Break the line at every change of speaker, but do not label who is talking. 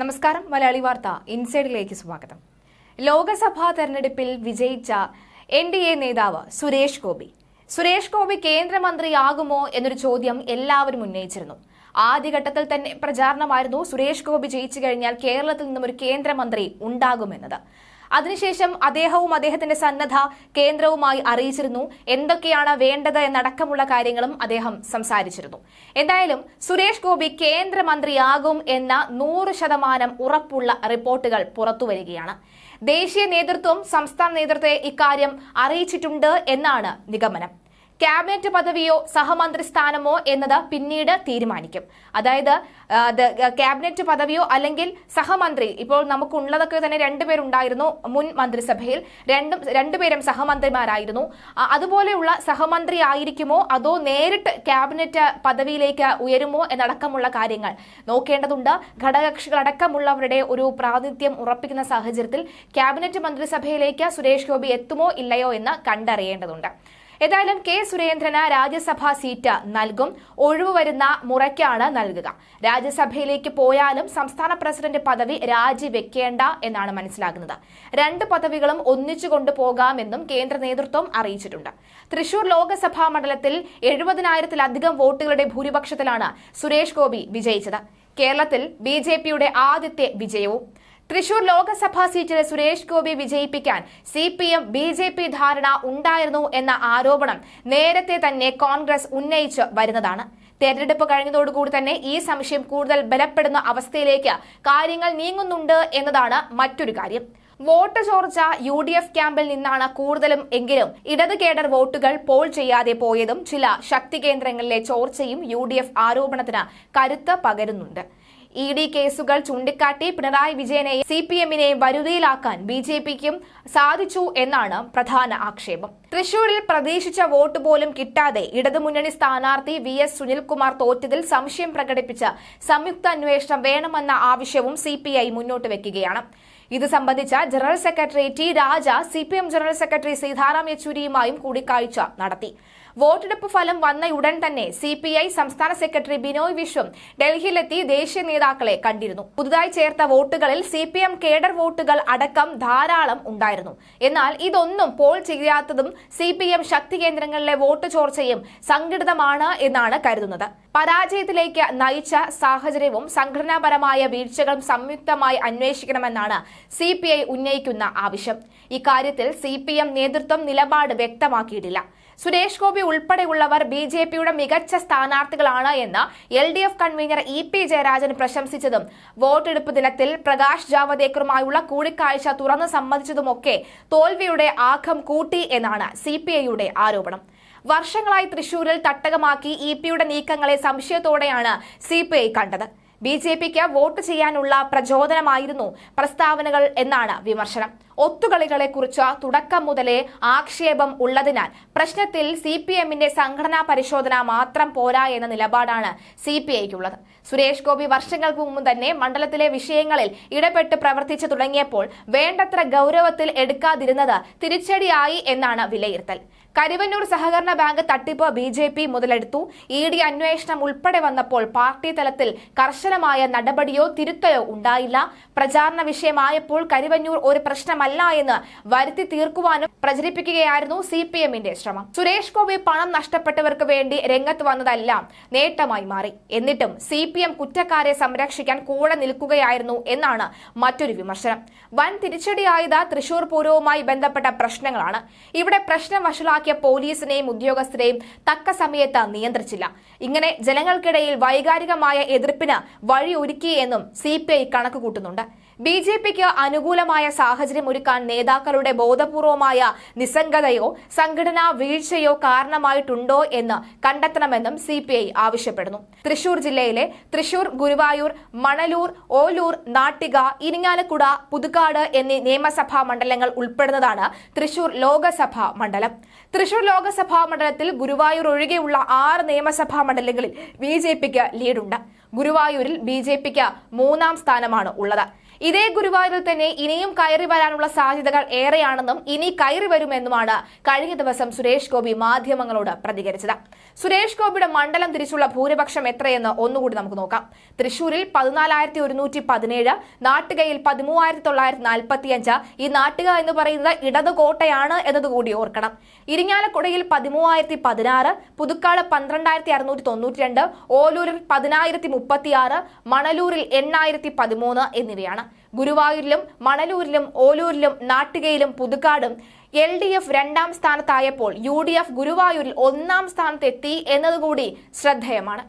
നമസ്കാരം മലയാളി വാർത്ത ഇൻസൈഡിലേക്ക് സ്വാഗതം. ലോക്സഭാ തെരഞ്ഞെടുപ്പിൽ വിജയിച്ച എൻ ഡി എ നേതാവ് സുരേഷ് ഗോപി. സുരേഷ് ഗോപി കേന്ദ്രമന്ത്രിയാകുമോ എന്നൊരു ചോദ്യം എല്ലാവരും ഉന്നയിച്ചിരുന്നു. ആദ്യഘട്ടത്തിൽ തന്നെ പ്രചാരണമായിരുന്നു സുരേഷ് ഗോപി ജയിച്ചു കഴിഞ്ഞാൽ കേരളത്തിൽ നിന്നും ഒരു കേന്ദ്രമന്ത്രി ഉണ്ടാകുമെന്നത്. അതിനുശേഷം അദ്ദേഹവും അദ്ദേഹത്തിന്റെ സന്നദ്ധ കേന്ദ്രവുമായി അറിയിച്ചിരുന്നു. എന്തൊക്കെയാണ് വേണ്ടത് എന്നടക്കമുള്ള കാര്യങ്ങളും അദ്ദേഹം സംസാരിച്ചിരുന്നു. എന്തായാലും സുരേഷ് ഗോപി കേന്ദ്രമന്ത്രിയാകും എന്ന നൂറ് ശതമാനം ഉറപ്പുള്ള റിപ്പോർട്ടുകൾ പുറത്തുവരികയാണ് ദേശീയ നേതൃത്വം സംസ്ഥാന നേതൃത്വത്തെ ഇക്കാര്യം അറിയിച്ചിട്ടുണ്ട് എന്നാണ് നിഗമനം. ക്യാബിനറ്റ് പദവിയോ സഹമന്ത്രി സ്ഥാനമോ എന്നത് പിന്നീട് തീരുമാനിക്കും. അതായത് ക്യാബിനറ്റ് പദവിയോ അല്ലെങ്കിൽ സഹമന്ത്രി ഇപ്പോൾ നമുക്കുള്ളതൊക്കെ തന്നെ രണ്ടുപേരുണ്ടായിരുന്നു മുൻ മന്ത്രിസഭയിൽ. രണ്ടും രണ്ടുപേരും സഹമന്ത്രിമാരായിരുന്നു. അതുപോലെയുള്ള സഹമന്ത്രി ആയിരിക്കുമോ? അതോ നേരിട്ട് ക്യാബിനറ്റ് പദവിയിലേക്ക് ഉയരുമോ എന്നടക്കമുള്ള കാര്യങ്ങൾ നോക്കേണ്ടതുണ്ട്. ഘടകകക്ഷികളടക്കമുള്ളവരുടെ ഒരു പ്രാതിനിധ്യം ഉറപ്പിക്കുന്ന സാഹചര്യത്തിൽ ക്യാബിനറ്റ് മന്ത്രിസഭയിലേക്ക് സുരേഷ് ഗോപി എത്തുമോ ഇല്ലയോ എന്ന് കണ്ടറിയേണ്ടതുണ്ട്. ഏതായാലും കെ സുരേന്ദ്രന് രാജ്യസഭാ സീറ്റ് നൽകും. ഒഴിവ് വരുന്ന മുറയ്ക്കാണ് നൽകുക. രാജ്യസഭയിലേക്ക് പോയാലും സംസ്ഥാന പ്രസിഡന്റ് പദവി രാജിവെക്കേണ്ട എന്നാണ് മനസ്സിലാകുന്നത്. രണ്ട് പദവികളും ഒന്നിച്ചു കൊണ്ടുപോകാമെന്നും കേന്ദ്ര നേതൃത്വം അറിയിച്ചിട്ടുണ്ട്. തൃശൂർ ലോക്സഭാ മണ്ഡലത്തിൽ എഴുപതിനായിരത്തിലധികം വോട്ടുകളുടെ ഭൂരിപക്ഷത്തിലാണ് സുരേഷ് ഗോപി വിജയിച്ചത്. കേരളത്തിൽ ബി ആദ്യത്തെ വിജയവും തൃശൂർ ലോക്സഭാ സീറ്റിൽ സുരേഷ് ഗോപി വിജയിപ്പിക്കാൻ C P M B J P ധാരണ ഉണ്ടായിരുന്നു എന്ന ആരോപണം നേരത്തെ തന്നെ കോൺഗ്രസ് ഉന്നയിച്ച് വരുന്നതാണ്. തെരഞ്ഞെടുപ്പ് കഴിഞ്ഞതോടുകൂടി തന്നെ ഈ സംശയം കൂടുതൽ ബലപ്പെടുന്ന അവസ്ഥയിലേക്ക് കാര്യങ്ങൾ നീങ്ങുന്നുണ്ട് എന്നതാണ് മറ്റൊരു കാര്യം. വോട്ട് ചോർച്ച യു ഡി എഫ് ക്യാമ്പിൽ നിന്നാണ് കൂടുതലും എങ്കിലും ഇടത് കേഡർ വോട്ടുകൾ പോൾ ചെയ്യാതെ പോയതും ചില ശക്തി കേന്ദ്രങ്ങളിലെ ചോർച്ചയും യു ഡി എഫ് ആരോപണത്തിന് കരുത്ത് പകരുന്നുണ്ട്. ഇ ഡി കേസുകൾ ചൂണ്ടിക്കാട്ടി പിണറായി വിജയനെയും സി പി എമ്മിനെയും വരുതിയിലാക്കാൻ ബി ജെ പിക്കും സാധിച്ചു എന്നാണ് പ്രധാന ആക്ഷേപം. തൃശൂരിൽ പ്രതീക്ഷിച്ച വോട്ട് പോലും കിട്ടാതെ ഇടതുമുന്നണി സ്ഥാനാർത്ഥി വി എസ് സുനിൽകുമാർ തോറ്റതിൽ സംശയം പ്രകടിപ്പിച്ച സംയുക്ത അന്വേഷണം വേണമെന്ന ആവശ്യവും സി പി ഐ മുന്നോട്ട് വെക്കുകയാണ്. ഇത് സംബന്ധിച്ച general secretary T Raja C P M general secretary Sitaram യെച്ചൂരിയുമായും കൂടിക്കാഴ്ച നടത്തി. വോട്ടെടുപ്പ് ഫലം വന്ന ഉടൻ തന്നെ സി പി ഐ സംസ്ഥാന സെക്രട്ടറി ബിനോയ് വിശ്വം ഡൽഹിയിലെത്തി ദേശീയ നേതാക്കളെ കണ്ടിരുന്നു. പുതുതായി ചേർത്ത വോട്ടുകളിൽ സി പി എം കേഡർ വോട്ടുകൾ അടക്കം ധാരാളം ഉണ്ടായിരുന്നു. എന്നാൽ ഇതൊന്നും പോൾ ചെയ്യാത്തതും സി പി എം ശക്തി കേന്ദ്രങ്ങളിലെ വോട്ട് ചോർച്ചയും സംഘടിതമാണ് എന്നാണ് കരുതുന്നത്. പരാജയത്തിലേക്ക് നയിച്ച സാഹചര്യവും സംഘടനാപരമായ വീഴ്ചകളും സംയുക്തമായി അന്വേഷിക്കണമെന്നാണ് സി പി ഐ ഉന്നയിക്കുന്ന ആവശ്യം. ഇക്കാര്യത്തിൽ സി പി എം നേതൃത്വം നിലപാട് വ്യക്തമാക്കിയിട്ടില്ല. സുരേഷ് ഗോപി ഉൾപ്പെടെയുള്ളവർ ബി ജെ പിയുടെ മികച്ച സ്ഥാനാർത്ഥികളാണ് എന്ന് L D F convener E P Jayarajan പ്രശംസിച്ചതും വോട്ടെടുപ്പ് ദിനത്തിൽ പ്രകാശ് ജാവദേക്കറുമായുള്ള കൂടിക്കാഴ്ച തുറന്നു സമ്മതിച്ചതുമൊക്കെ തോൽവിയുടെ ആഘം കൂട്ടി എന്നാണ് സി പി ഐയുടെ ആരോപണം. വർഷങ്ങളായി തൃശൂരിൽ തട്ടകമാക്കി ഇ പിയുടെ നീക്കങ്ങളെ സംശയത്തോടെയാണ് സി പി ഐ കണ്ടത്. ബി ജെ പിക്ക് വോട്ട് ചെയ്യാനുള്ള പ്രചോദനമായിരുന്നു പ്രസ്താവനകൾ എന്നാണ് വിമർശനം. ഒത്തുകളികളെക്കുറിച്ച് തുടക്കം മുതലേ ആക്ഷേപം ഉള്ളതിനാൽ പ്രശ്നത്തിൽ സി പി എമ്മിന്റെ സംഘടനാ പരിശോധന മാത്രം പോരാ എന്ന നിലപാടാണ് സി പി ഐക്കുള്ളത്. സുരേഷ് ഗോപി വർഷങ്ങൾക്ക് മുമ്പ് തന്നെ മണ്ഡലത്തിലെ വിഷയങ്ങളിൽ ഇടപെട്ട് പ്രവർത്തിച്ചു തുടങ്ങിയപ്പോൾ വേണ്ടത്ര ഗൗരവത്തിൽ എടുക്കാതിരുന്നത് തിരിച്ചടിയായി എന്നാണ് വിലയിരുത്തൽ. കരുവന്നൂർ സഹകരണ ബാങ്ക് തട്ടിപ്പ് ബി ജെ പി മുതലെടുത്തു. ഇ ഡി അന്വേഷണം ഉൾപ്പെടെ വന്നപ്പോൾ പാർട്ടി തലത്തിൽ കർശനമായ നടപടിയോ തിരുത്തലോ ഉണ്ടായില്ല. പ്രചാരണ വിഷയമായപ്പോൾ കരുവന്നൂർ ഒരു പ്രശ്നമല്ല എന്ന് വരുത്തി തീർക്കുവാനും പ്രചരിപ്പിക്കുകയായിരുന്നു സി പി എമ്മിന്റെ ശ്രമം. സുരേഷ് ഗോപി പണം നഷ്ടപ്പെട്ടവർക്ക് വേണ്ടി രംഗത്ത് വന്നതെല്ലാം നേട്ടമായി മാറി. എന്നിട്ടും സി പി എം കുറ്റക്കാരെ സംരക്ഷിക്കാൻ കൂടെ നിൽക്കുകയായിരുന്നു എന്നാണ് മറ്റൊരു വിമർശനം. വൻ തിരിച്ചടിയായത് തൃശൂർ പൂരവുമായി ബന്ധപ്പെട്ട പ്രശ്നങ്ങളാണ്. ഇവിടെ പ്രശ്നം വഷളാക്കിയ പോലീസിനെയും ഉദ്യോഗസ്ഥരെയും തക്ക സമയത്ത് നിയന്ത്രിച്ചില്ല. ഇങ്ങനെ ജനങ്ങൾക്കിടയിൽ വൈകാരികമായ എതിർപ്പിന് വഴിയൊരുക്കി എന്നും സി പി ഐ കണക്കുകൂട്ടുന്നുണ്ട്. ബി ജെ പിക്ക് അനുകൂലമായ സാഹചര്യം ഒരുക്കാൻ നേതാക്കളുടെ ബോധപൂർവമായ നിസ്സംഗതയോ സംഘടനാ വീഴ്ചയോ കാരണമായിട്ടുണ്ടോ എന്ന് കണ്ടെത്തണമെന്നും സി ആവശ്യപ്പെടുന്നു. തൃശൂർ ജില്ലയിലെ തൃശൂർ ഗുരുവായൂർ മണലൂർ ഓലൂർ നാട്ടിക ഇരിങ്ങാലക്കുട പുതുക്കാട് എന്നീ നിയമസഭാ മണ്ഡലങ്ങൾ ഉൾപ്പെടുന്നതാണ് തൃശൂർ ലോകസഭാ മണ്ഡലം. തൃശൂർ ലോകസഭാ മണ്ഡലത്തിൽ ഗുരുവായൂർ ഒഴികെയുള്ള ആറ് നിയമസഭാ മണ്ഡലങ്ങളിൽ ബി ജെ പിക്ക് ലീഡുണ്ട്. ഗുരുവായൂരിൽ ബി ജെ പിക്ക് മൂന്നാം സ്ഥാനമാണ് ഉള്ളത്. ഇതേ ഗുരുവായൂരിൽ തന്നെ ഇനിയും കയറി വരാനുള്ള സാധ്യതകൾ ഏറെയാണെന്നും ഇനി കയറി വരുമെന്നുമാണ് കഴിഞ്ഞ ദിവസം സുരേഷ് ഗോപി മാധ്യമങ്ങളോട് പ്രതികരിച്ചത്. സുരേഷ് ഗോപിയുടെ മണ്ഡലം തിരിച്ചുള്ള ഭൂരിപക്ഷം എത്രയെന്ന് ഒന്നുകൂടി നമുക്ക് നോക്കാം. തൃശൂരിൽ പതിനാലായിരത്തി ഒരുന്നൂറ്റി പതിനേഴ് നാട്ടുകയിൽ പതിമൂവായിരത്തി തൊള്ളായിരത്തി നാൽപ്പത്തിയഞ്ച് ഈ നാട്ടുക എന്ന് പറയുന്നത് ഇടത് കോട്ടയാണ് എന്നതുകൂടി ഓർക്കണം. ഇരിങ്ങാലക്കുടയിൽ പതിമൂവായിരത്തി പതിനാറ് പുതുക്കാട് പന്ത്രണ്ടായിരത്തി അറുന്നൂറ്റി തൊണ്ണൂറ്റി രണ്ട് ഓലൂരിൽ പതിനായിരത്തി മുപ്പത്തിയാറ് മണലൂരിൽ എണ്ണായിരത്തി പതിമൂന്ന് എന്നിവയാണ്. ഗുരുവായൂരിലും മണലൂരിലും ഓലൂരിലും നാട്ടുകയിലും പുതുക്കാടും എൽ ഡി എഫ് രണ്ടാം സ്ഥാനത്തായപ്പോൾ യു ഡി എഫ് ഗുരുവായൂരിൽ ഒന്നാം സ്ഥാനത്തെത്തി എന്നതുകൂടി ശ്രദ്ധേയമാണ്.